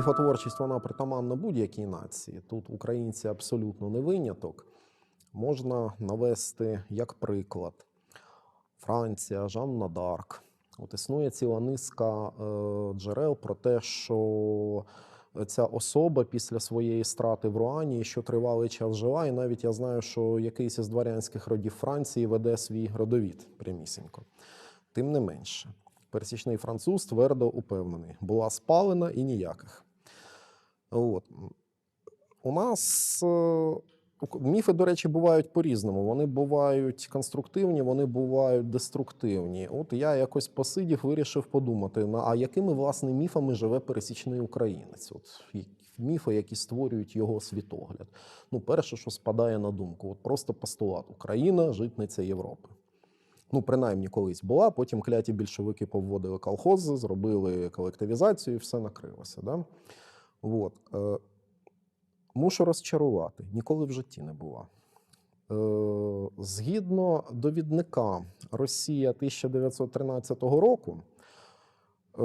Міфотворчість вона притаманна будь-якій нації. Тут українці абсолютно не виняток. Можна навести як приклад Франція, Жанна Дарк. От існує ціла низка е, джерел про те, що ця особа після своєї страти в Руані, що тривалий час жила, і навіть я знаю, що якийсь із дворянських родів Франції веде свій родовід прямісінько. Тим не менше, пересічний француз твердо упевнений, була спалена і ніяких. От. У нас е, міфи, до речі, бувають по-різному. Вони бувають конструктивні, вони бувають деструктивні. От я якось посидів, вирішив подумати: а якими власне міфами живе пересічний українець? От міфи, які створюють його світогляд. Ну, перше, що спадає на думку, от просто постулат: Україна житниця Європи. Ну, принаймні колись була, потім кляті більшовики повводили колхози, зробили колективізацію, і все накрилося. Да? От. Е, мушу розчарувати, ніколи в житті не була. Е, згідно довідника Росія 1913 року, е,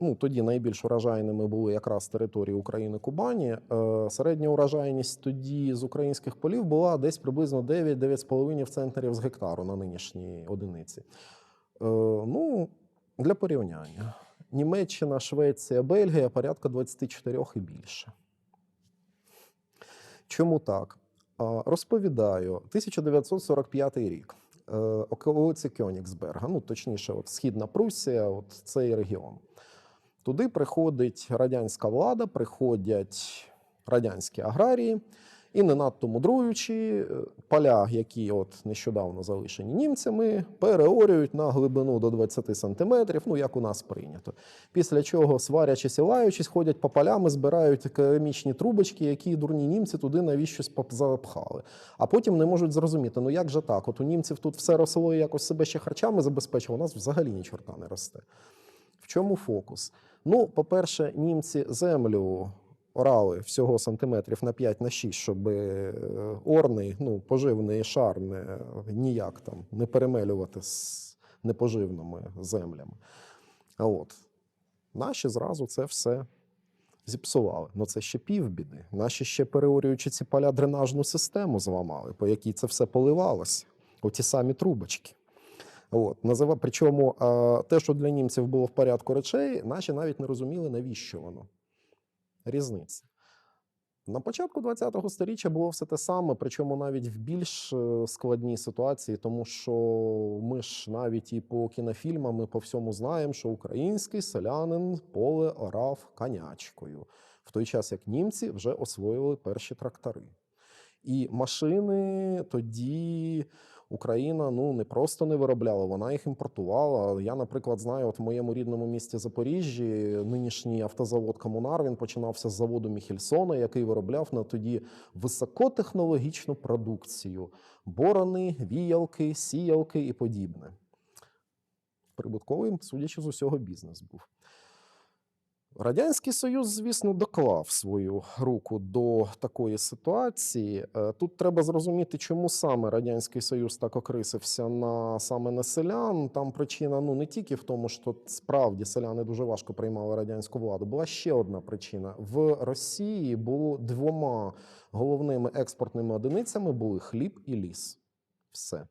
ну, тоді найбільш урожайними були якраз території України Кубані. Е, середня урожайність тоді з українських полів була десь приблизно 9-9,5 центнерів з гектару на нинішній одиниці. Ну, для порівняння. Німеччина, Швеція, Бельгія порядка 24 і більше. Чому так? Розповідаю, 1945 рік. Е, Околиці Кьонігсберга, ну точніше, от Східна Пруссія, от цей регіон. Туди приходить радянська влада, приходять радянські аграрії, і не надто мудруючи, е, поля, які от нещодавно залишені німцями, переорюють на глибину до 20 сантиметрів, ну як у нас прийнято. Після чого, сварячись і лаючись, ходять по полям і збирають керамічні трубочки, які дурні німці туди навіщось запхали. А потім не можуть зрозуміти, ну як же так? От у німців тут все росло і якось себе ще харчами забезпечило, у нас взагалі ні чорта не росте. В чому фокус? Ну, по-перше, німці землю орали всього сантиметрів на 5 на 6, щоб е, орний, ну, поживний шар не, ніяк там не перемелювати з непоживними землями. А от наші зразу це все зіпсували. Ну це ще півбіди. Наші ще переорюючи ці поля дренажну систему зламали, по якій це все поливалося. Оті самі трубочки. От, назива, причому те, що для німців було в порядку речей, наші навіть не розуміли, навіщо воно. Різниця. На початку ХХ століття було все те саме, причому навіть в більш е, складній ситуації, тому що ми ж навіть і по кінофільмам, і по всьому знаємо, що український селянин поле орав конячкою, в той час як німці вже освоїли перші трактори. І машини тоді Україна ну не просто не виробляла, вона їх імпортувала. Я, наприклад, знаю, от в моєму рідному місті Запоріжжі нинішній автозавод Комунар він починався з заводу Міхельсона, який виробляв на тоді високотехнологічну продукцію: борони, віялки, сіялки і подібне. Прибутковий, судячи з усього, бізнес був. Радянський Союз, звісно, доклав свою руку до такої ситуації. Е, Тут треба зрозуміти, чому саме Радянський Союз так окрисився на саме на селян. Там причина ну не тільки в тому, що справді селяни дуже важко приймали радянську владу. Була ще одна причина: в Росії було двома головними експортними одиницями були хліб і ліс. Все.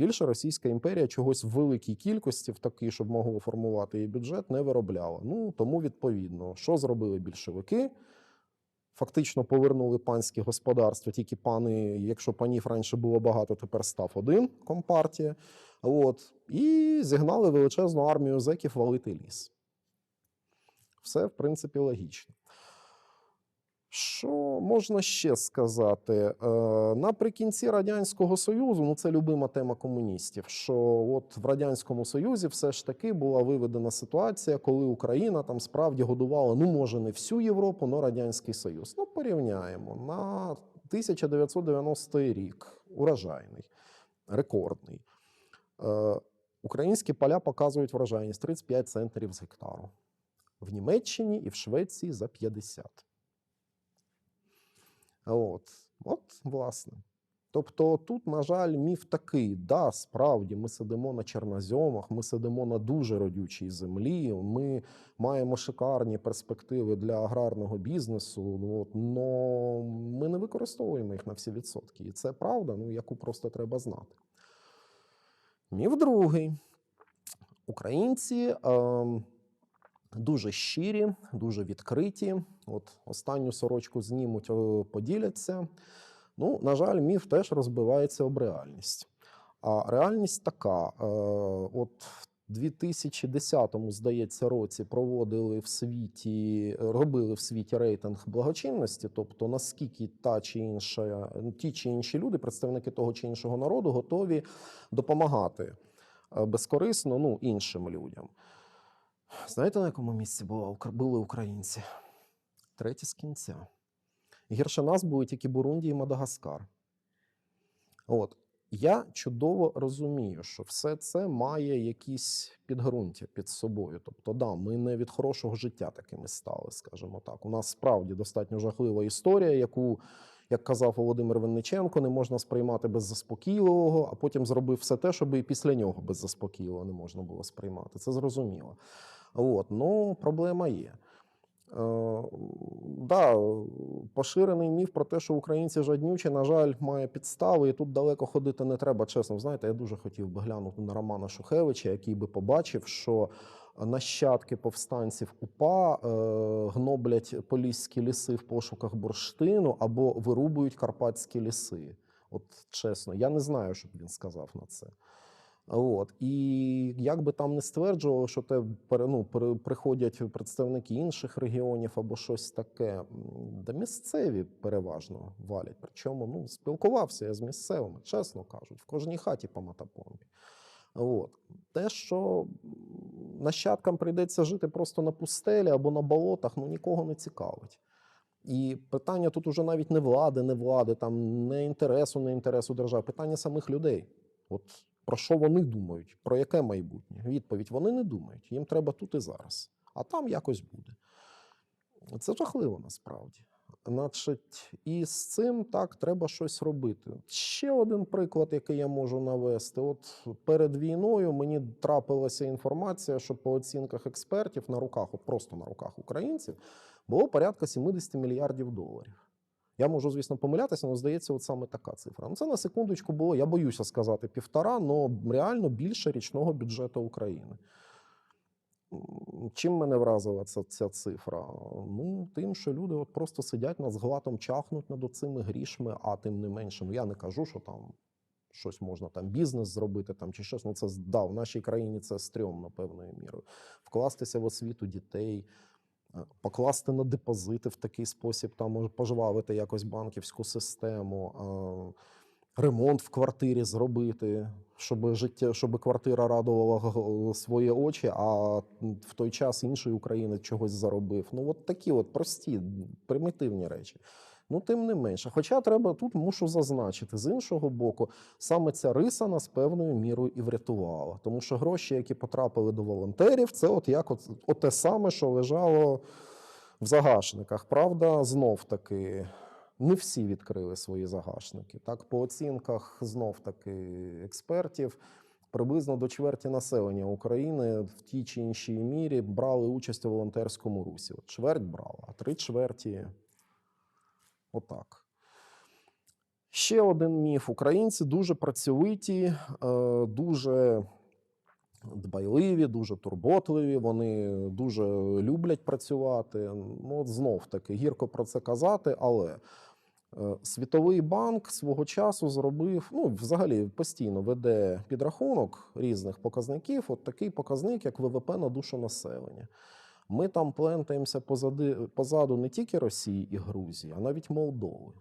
Більше Російська імперія чогось в великій кількості, в такій, щоб могло формувати її бюджет, не виробляла. Ну тому відповідно, що зробили більшовики? Фактично повернули панське господарство. Тільки пани, якщо панів раніше було багато, тепер став один компартія. От, і зігнали величезну армію зеків валити ліс. Все, в принципі, логічно. Що можна ще сказати? Е, Наприкінці Радянського Союзу, ну це любима тема комуністів. Що от в Радянському Союзі все ж таки була виведена ситуація, коли Україна там справді годувала, ну може не всю Європу, але Радянський Союз. Ну, порівняємо на 1990 рік, урожайний, рекордний. Е, Українські поля показують врожайність 35 центнерів з гектару. В Німеччині і в Швеції за 50. От, от, власне. Тобто тут, на жаль, міф такий: да, справді, ми сидимо на чорнозьомах, ми сидимо на дуже родючій землі. Ми маємо шикарні перспективи для аграрного бізнесу. От, но ми не використовуємо їх на всі відсотки. І це правда, ну, яку просто треба знати. Міф другий. Українці ем, дуже щирі, дуже відкриті. От останню сорочку знімуть, поділяться. Ну, на жаль, міф теж розбивається об реальність. А реальність така: е, от в 2010, здається, році проводили в світі, робили в світі рейтинг благочинності, тобто наскільки та чи інша, ті чи інші люди, представники того чи іншого народу, готові допомагати е, безкорисно ну, іншим людям. Знаєте, на якому місці була, були українці? Третє з кінця. Гірше нас були тільки Бурунді і Мадагаскар. От. Я чудово розумію, що все це має якісь підґрунтя під собою. Тобто, да, ми не від хорошого життя такими стали, скажімо так. У нас справді достатньо жахлива історія, яку, як казав Володимир Винниченко, не можна сприймати без заспокійливого, а потім зробив все те, щоб і після нього без заспокійливого не можна було сприймати. Це зрозуміло. От, ну, проблема є. Е, да, поширений міф про те, що українці жаднючі, на жаль, має підстави, і тут далеко ходити не треба. Чесно, знаєте, я дуже хотів би глянути на Романа Шухевича, який би побачив, що нащадки повстанців УПА е, гноблять поліські ліси в пошуках бурштину або вирубують карпатські ліси. От чесно, я не знаю, що б він сказав на це. От і як би там не стверджувало, що те ну, приходять представники інших регіонів або щось таке, да місцеві переважно валять. Причому ну, спілкувався я з місцевими, чесно кажуть, в кожній хаті по мотопомпі. От. Те, що нащадкам прийдеться жити просто на пустелі або на болотах, ну нікого не цікавить. І питання тут уже навіть не влади, не влади, там не інтересу, не інтересу держави, питання самих людей. От про що вони думають, про яке майбутнє? Відповідь: вони не думають. Їм треба тут і зараз. А там якось буде. Це жахливо насправді. Значить, і з цим так треба щось робити. Ще один приклад, який я можу навести. От перед війною мені трапилася інформація, що по оцінках експертів на руках, просто на руках українців, було порядка 70 мільярдів доларів. Я можу, звісно, помилятися, але здається, от саме така цифра. Ну, це на секундочку було, я боюся сказати, півтора, але реально більше річного бюджету України. Чим мене вразила ця, ця цифра? Ну, тим, що люди от просто сидять над зглатом, чахнуть над оцими грішми, а тим не менше, ну я не кажу, що там щось можна там бізнес зробити там чи щось. Ну це да, в нашій країні це стрьомно певною мірою. Вкластися в освіту дітей, покласти на депозити в такий спосіб, там пожвавити якось банківську систему. е, Ремонт в квартирі зробити, щоб життя, щоб квартира радувала свої очі, а в той час інший українець чогось заробив. Ну, от такі от прості, примітивні речі. Ну, тим не менше. Хоча треба тут мушу зазначити, з іншого боку, саме ця риса нас певною мірою і врятувала. Тому що гроші, які потрапили до волонтерів, це от як от, от те саме, що лежало в загашниках. Правда, знов таки. Не всі відкрили свої загашники. Так, по оцінках знов таки експертів, приблизно до чверті населення України в тій чи іншій мірі брали участь у волонтерському русі. От чверть брала, а три чверті отак. Ще один міф: українці дуже працьовиті, е, дуже дбайливі, дуже турботливі. Вони дуже люблять працювати. Ну, от знов таки гірко про це казати, але. Е, Світовий банк свого часу зробив, ну взагалі постійно веде підрахунок різних показників. От такий показник, як ВВП на душу населення. Ми там плентаємося позади, позаду не тільки Росії і Грузії, а навіть Молдови.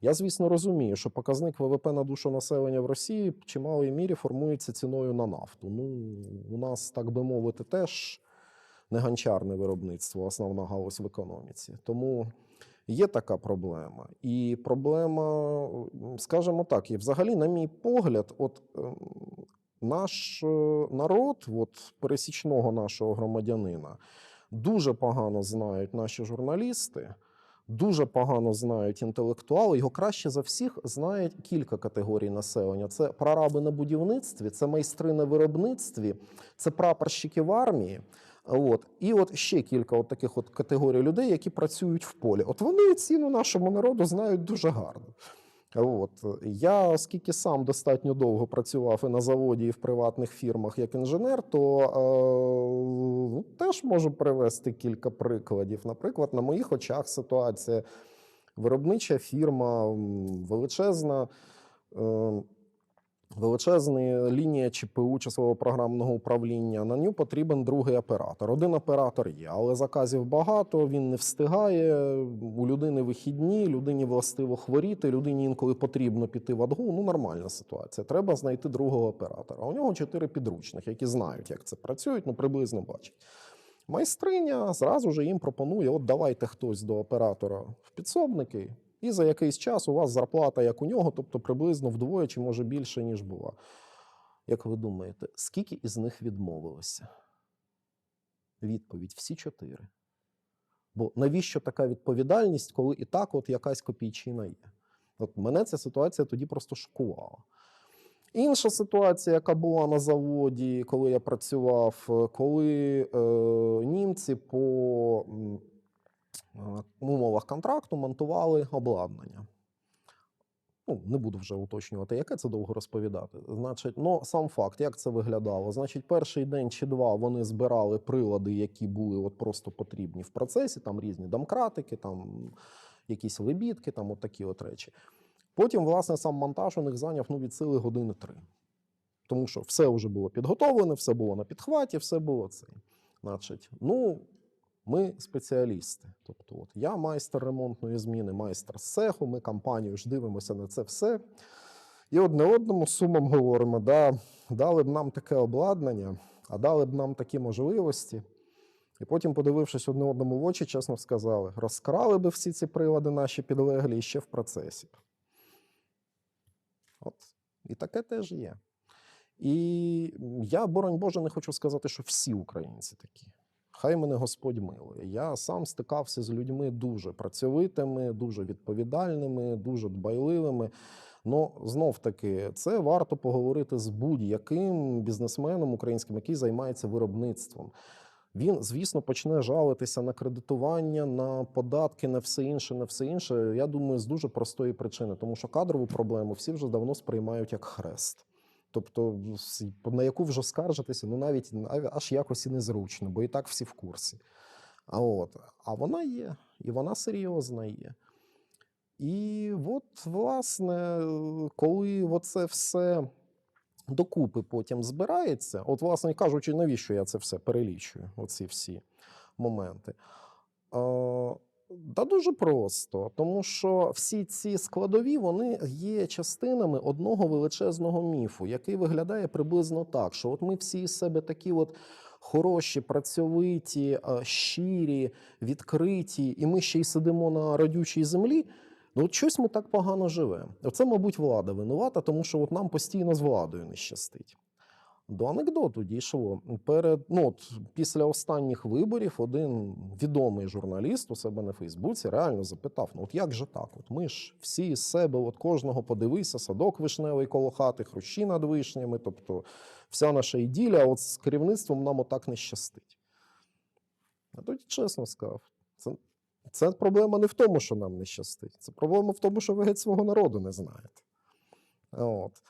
Я, звісно, розумію, що показник ВВП на душу населення в Росії в чималій мірі формується ціною на нафту. Ну, у нас, так би мовити, теж не гончарне виробництво, основна галузь в економіці. Тому є така проблема. І проблема, скажімо так, і взагалі, на мій погляд, от ем, наш е, народ, от пересічного нашого громадянина, дуже погано знають наші журналісти. дуже погано знають інтелектуали. Його краще за всіх знають кілька категорій населення: це прораби на будівництві, це майстри на виробництві, це прапорщики в армії. От і от ще кілька от таких от категорій людей, які працюють в полі. От вони ціну нашому народу знають дуже гарно. От я, оскільки сам достатньо довго працював і на заводі, і в приватних фірмах як інженер, то е, ну, теж можу привести кілька прикладів. Наприклад, на моїх очах ситуація виробнича фірма, величезна. Е, Величезна лінія ЧПУ часового програмного управління. На нього потрібен другий оператор. Один оператор є, але заказів багато, він не встигає. У людини вихідні, людині властиво хворіти, людині інколи потрібно піти в адгу. Ну, нормальна ситуація. Треба знайти другого оператора. У нього чотири підручних, які знають, як це працюють, ну приблизно бачать. Майстриня зразу ж їм пропонує: от давайте хтось до оператора в підсобники, і за якийсь час у вас зарплата, як у нього, тобто приблизно вдвоє чи може більше, ніж була. Як ви думаєте, скільки із них відмовилося? Відповідь: всі чотири. Бо навіщо така відповідальність, коли і так от якась копійчина є? От мене ця ситуація тоді просто шокувала. Інша ситуація, яка була на заводі, коли я працював, е, коли е, німці по умовах контракту монтували обладнання. Ну, не буду вже уточнювати, яке це довго розповідати. Значить, ну сам факт, як це виглядало. Значить, перший день чи два вони збирали прилади, які були от просто потрібні в процесі, там різні домкратики, там якісь лебідки, там от такі от речі. Потім, власне, сам монтаж у них зайняв ну, від сили години три. Тому що все вже було підготовлене, все було на підхваті, все було це. Значить, ну, ми спеціалісти. Тобто, от я майстер ремонтної зміни, майстер цеху, ми компанію ж дивимося на це все. І одне одному сумом говоримо: да, дали б нам таке обладнання, а дали б нам такі можливості. І потім, подивившись одне одному в очі, чесно сказали, розкрали би всі ці прилади наші підлеглі ще в процесі. От. І таке теж є. І я, боронь Боже, не хочу сказати, що всі українці такі. Хай мене Господь милує. Я сам стикався з людьми дуже працьовитими, дуже відповідальними, дуже дбайливими. Ну, знов таки, це варто поговорити з будь-яким бізнесменом українським, який займається виробництвом. Він, звісно, почне жалитися на кредитування, на податки, на все інше, на все інше. Я думаю, з дуже простої причини, тому що кадрову проблему всі вже давно сприймають як хрест. Тобто, на яку вже скаржитися, ну навіть аж якось і незручно, бо і так всі в курсі. А от, а вона є, і вона серйозна є. І от, власне, коли оце все докупи потім збирається, от, власне кажучи, навіщо я це все перелічую, оці всі моменти. Та дуже просто, тому що всі ці складові вони є частинами одного величезного міфу, який виглядає приблизно так: що от ми всі із себе такі от хороші, працьовиті, щирі, відкриті, і ми ще й сидимо на родючій землі. Ну, от щось ми так погано живемо. Оце, мабуть, влада винувата, тому що от нам постійно з владою не щастить. До анекдоту дійшло. Перед, ну, от, після останніх виборів один відомий журналіст у себе на Фейсбуці реально запитав: ну от як же так? От ми ж всі з себе, от кожного подивися, садок вишневий коло хати, хрущі над вишнями, тобто вся наша іділля, а от з керівництвом нам отак не щастить. А тоді чесно сказав, це, це проблема не в тому, що нам не щастить. Це проблема в тому, що ви геть свого народу не знаєте. От.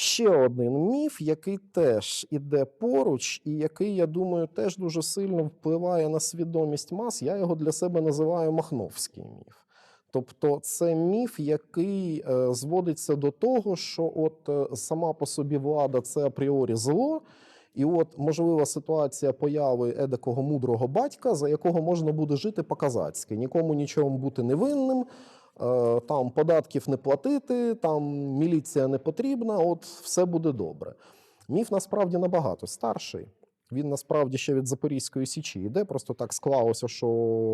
Ще один міф, який теж іде поруч, і який, я думаю, теж дуже сильно впливає на свідомість мас. Я його для себе називаю Махновський міф. Тобто, це міф, який е, зводиться до того, що от е, сама по собі влада це апріорі зло, і от можлива ситуація появи едакого мудрого батька, за якого можна буде жити по-казацьки, нікому нічому бути невинним, там податків не платити, там міліція не потрібна, от все буде добре. Міф насправді набагато старший. Він насправді ще від Запорізької січі йде. Просто так склалося, що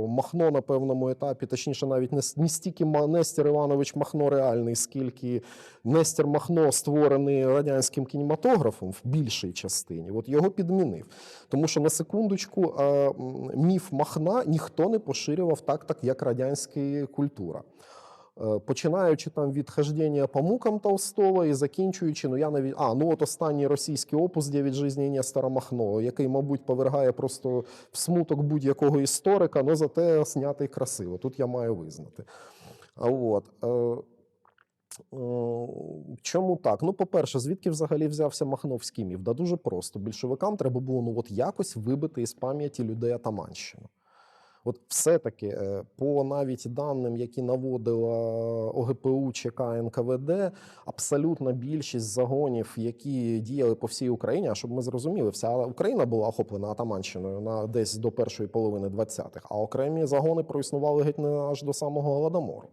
Махно на певному етапі, точніше, навіть не, не стільки Нестір Іванович Махно реальний, скільки Нестір Махно створений радянським кінематографом в більшій частині. От його підмінив. Тому що на секундочку е, міф Махна ніхто не поширював так, так як радянська культура. Е, Починаючи там від хождення по мукам Толстого і закінчуючи, ну я навіть а ну от останній російський опус «Дев'ять жизней Нестора Махно, який, мабуть, повергає просто в смуток будь-якого історика, але зате знятий красиво. Тут я маю визнати. А от. Е, е, Чому так? Ну, по-перше, звідки взагалі взявся Махновський міф? Да дуже просто. Більшовикам треба було ну, от якось вибити із пам'яті людей Атаманщину. От все-таки е, по навіть даним, які наводила ОГПУ чи КНКВД, абсолютна більшість загонів, які діяли по всій Україні, а щоб ми зрозуміли, вся Україна була охоплена Атаманщиною на десь до першої половини 20-х, а окремі загони проіснували геть не аж до самого Голодомору.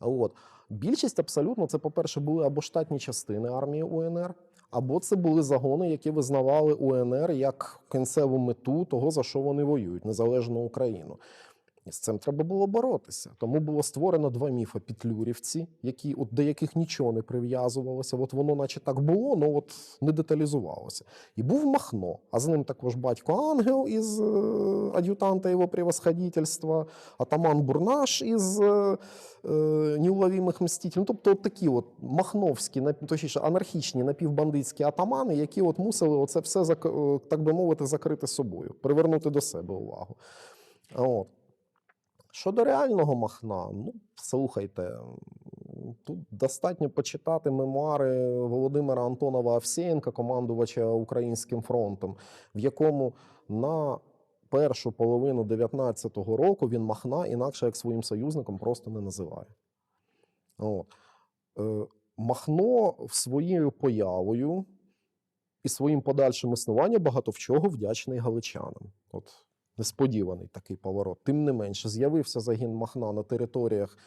От. Більшість абсолютно це, по-перше, були або штатні частини армії УНР, або це були загони, які визнавали УНР як кінцеву мету того, за що вони воюють, незалежну Україну. І з цим треба було боротися. Тому було створено два міфи петлюрівці, які от до яких нічого не прив'язувалося. От воно, наче так було, але от не деталізувалося. І був Махно, а з ним також батько Ангел із е, ад'ютанта його превосходительства, атаман Бурнаш із е, е, неуловимих мстителів. Ну, тобто, от такі от махновські, точніше, анархічні напівбандитські атамани, які от мусили оце все, е, так би мовити, закрити собою, привернути до себе увагу. От. Щодо реального Махна, ну слухайте, тут достатньо почитати мемуари Володимира Антонова Овсєєнка, командувача Українським фронтом, в якому на першу половину 19-го року він Махна інакше як своїм союзником просто не називає. От. Е, Махно своєю появою і своїм подальшим існуванням багато в чого вдячний галичанам. От несподіваний такий поворот. Тим не менше, з'явився загін Махна на територіях,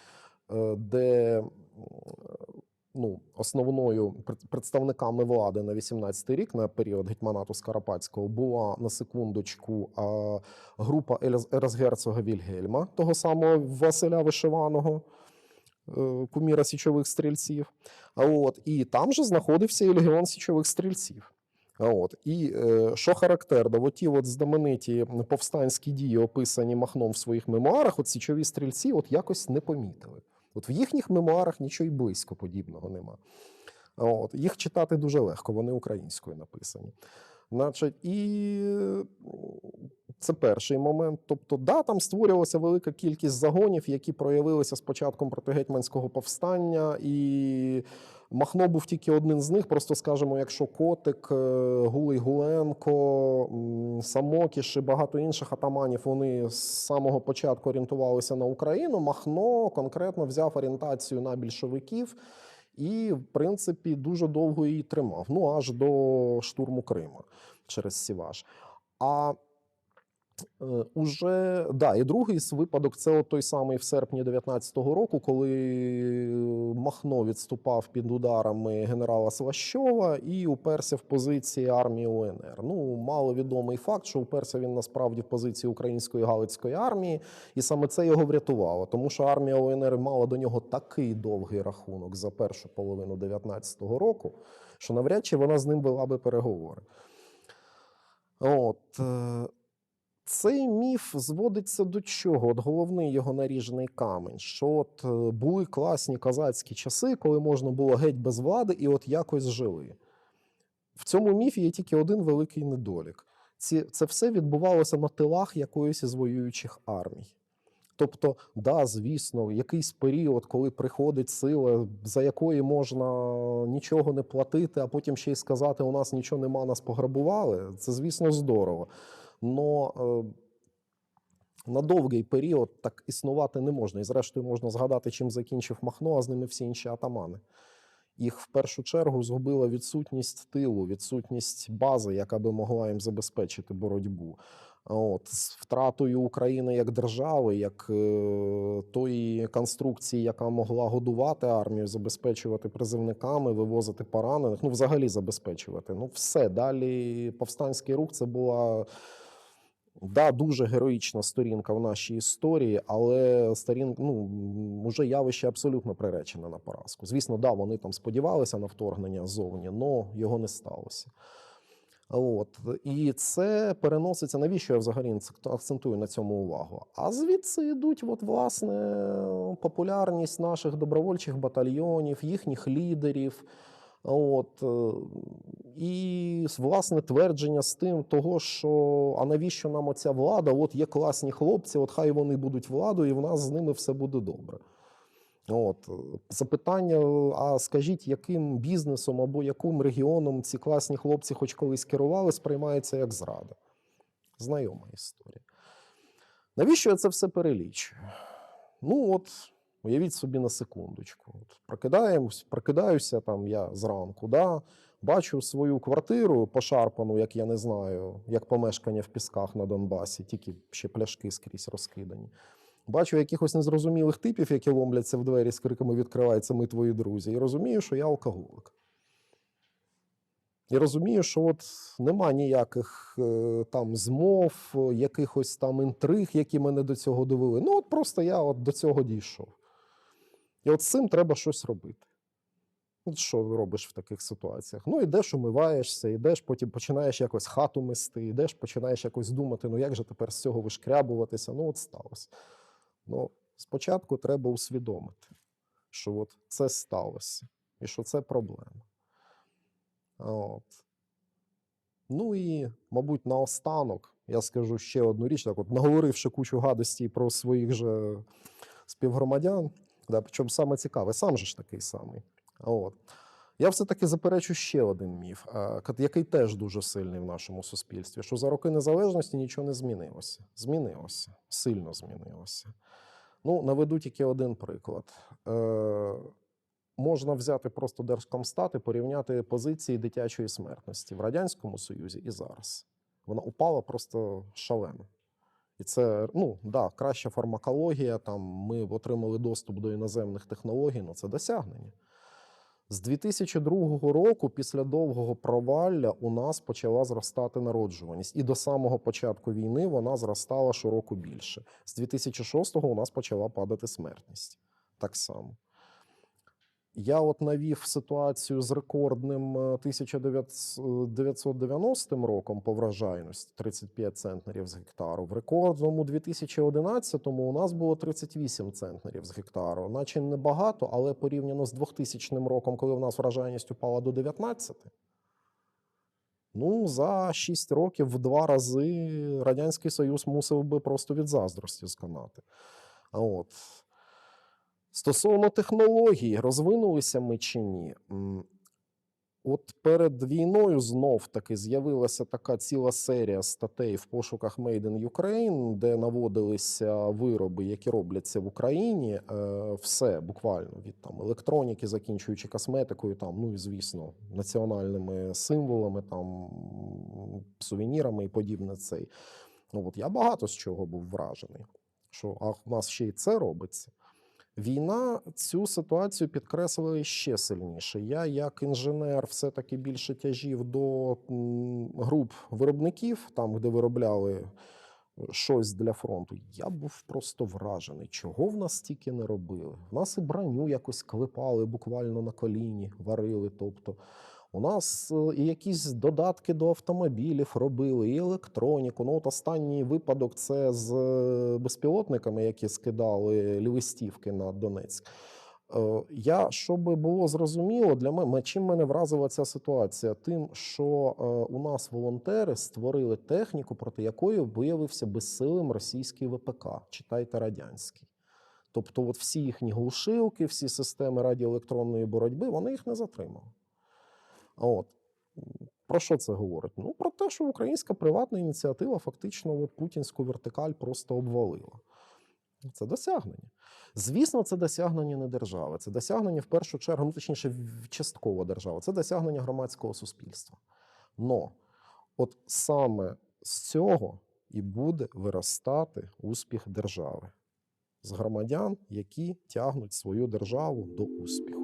е, де ну, основною представниками влади на 18-й рік, на період гетьманату Скоропадського, була на секундочку група ерцгерцога Вільгельма, того самого Василя Вишиваного. е, Куміра січових стрільців. От і там же знаходився і легіон січових стрільців. От і е, що характерно, оті от знамениті повстанські дії, описані Махном в своїх мемуарах, от січові стрільці, от якось не помітили. От в їхніх мемуарах нічого й близько подібного нема. От їх читати дуже легко, вони українською написані. Значить, і це перший момент. Тобто, да, там створювалася велика кількість загонів, які проявилися з початком протигетьманського повстання, і Махно був тільки один з них. Просто скажемо, якщо Котик, е, Гулий Гуленко, Самокіш і багато інших атаманів вони з самого початку орієнтувалися на Україну. Махно конкретно взяв орієнтацію на більшовиків. І, в принципі, дуже довго її тримав. Ну аж до штурму Криму через Сіваш. А уже да, і другий випадок це от той самий в серпні 19-го року, коли Махно відступав під ударами генерала Сващова і уперся в позиції армії УНР. Ну, маловідомий факт, що уперся він насправді в позиції української галицької армії, і саме це його врятувало, тому що армія УНР мала до нього такий довгий рахунок за першу половину 19-го року, що навряд чи вона з ним вела би переговори. От. Цей міф зводиться до чого? От головний його наріжний камень. Що от е, були класні козацькі часи, коли можна було геть без влади і от якось жили. В цьому міфі є тільки один великий недолік. Ці, це все відбувалося на тилах якоїсь із воюючих армій. Тобто, да, звісно, якийсь період, коли приходить сила, за якої можна нічого не платити, а потім ще й сказати, у нас нічого нема, нас пограбували, це, звісно, здорово. Но е, на довгий період так існувати не можна. І зрештою можна згадати, чим закінчив Махно, а з ними всі інші атамани. їх в першу чергу згубила відсутність тилу, відсутність бази, яка би могла їм забезпечити боротьбу. От, з втратою України як держави, як е, тої конструкції, яка могла годувати армію, забезпечувати призивниками, вивозити поранених, ну взагалі забезпечувати. Ну, все далі повстанський рух це була да, дуже героїчна сторінка в нашій історії, але сторін, ну, уже явище абсолютно приречене на поразку. Звісно, да, вони там сподівалися на вторгнення ззовні, але його не сталося. От і це переноситься. Навіщо я взагалі акцентую на цьому увагу? А звідси йдуть, от, власне, популярність наших добровольчих батальйонів, їхніх лідерів. От е, власне твердження з тим, того, що а навіщо нам оця влада? От є класні хлопці, от хай вони будуть владою, і в нас з ними все буде добре. От запитання: а скажіть, яким бізнесом або яким регіоном ці класні хлопці, хоч колись керували, сприймається як зрада? Знайома історія. Навіщо я це все перелічую? Ну, от, уявіть собі на секундочку. От, прокидаємось, прокидаюся там я зранку, да, бачу свою квартиру пошарпану, як я не знаю, як помешкання в пісках на Донбасі, тільки ще пляшки скрізь розкидані. Бачу якихось незрозумілих типів, які ломляться в двері з криками відкриваються ми твої друзі, і розумію, що я алкоголик. І розумію, що от нема ніяких е, там змов, якихось там інтриг, які мене до цього довели. Ну, от просто я от до цього дійшов. І от з цим треба щось робити. От що робиш в таких ситуаціях? Ну, йдеш, умиваєшся, йдеш, потім починаєш якось хату мести, йдеш, починаєш якось думати, ну як же тепер з цього вишкрябуватися? Ну, от сталося. Ну, спочатку треба усвідомити, що от це сталося, і що це проблема. От. Ну і, мабуть, наостанок я скажу ще одну річ, так от наговоривши кучу гадостей про своїх же співгромадян, да, причому саме цікаве, сам же ж такий самий. От. Я все-таки заперечу ще один міф, е, який теж дуже сильний в нашому суспільстві: що за роки незалежності нічого не змінилося. Змінилося, сильно змінилося. Ну, наведу тільки один приклад. Е, можна взяти просто Держкомстат і порівняти позиції дитячої смертності в Радянському Союзі і зараз. Вона упала просто шалено. І це ну, да, краща фармакологія. Там ми отримали доступ до іноземних технологій, ну це досягнення. З 2002 року, після довгого провалля, у нас почала зростати народжуваність. І до самого початку війни вона зростала щороку більше. З 2006 у нас почала падати смертність. Так само. Я от навів ситуацію з рекордним е, 1990 роком по вражайності 35 центнерів з гектару. В рекордному 2011-му у нас було 38 центнерів з гектару. Наче небагато, але порівняно з 2000 роком, коли в нас вражайність упала до 19, ну за 6 років в два рази Радянський Союз мусив би просто від заздрості сконати. А От. Стосовно технологій, розвинулися ми чи ні? От перед війною знов таки з'явилася така ціла серія статей в пошуках Made in Ukraine, де наводилися вироби, які робляться в Україні. Е, Все буквально від там електроніки, закінчуючи косметикою, там, ну і звісно, національними символами, там сувенірами і подібне цей. Ну от я багато з чого був вражений. Що а в нас ще й це робиться. Війна цю ситуацію підкреслила ще сильніше. Я, як інженер, все-таки більше тяжів до груп виробників, там, де виробляли е, щось для фронту. Я був просто вражений, чого в нас тільки не робили. В нас і броню якось клепали буквально на коліні, варили. Тобто, у нас е, і якісь додатки до автомобілів робили, і електроніку. Ну, от останній випадок це з е, безпілотниками, які скидали листівки на Донецьк. Е, Я, щоб було зрозуміло, для мене чим мене вразила ця ситуація? Тим, що у нас волонтери створили техніку, проти якої виявився безсилим російський ВПК, читайте радянський. Тобто, от всі їхні глушилки, всі системи радіоелектронної боротьби, вони їх не затримали. От. Про що це говорить? Ну, про те, що українська приватна ініціатива фактично от путінську вертикаль просто обвалила. Це досягнення. Звісно, це досягнення не держави. Це досягнення в першу чергу, ну точніше, частково держави. Це досягнення громадського суспільства. Но от саме з цього і буде виростати успіх держави з громадян, які тягнуть свою державу до успіху.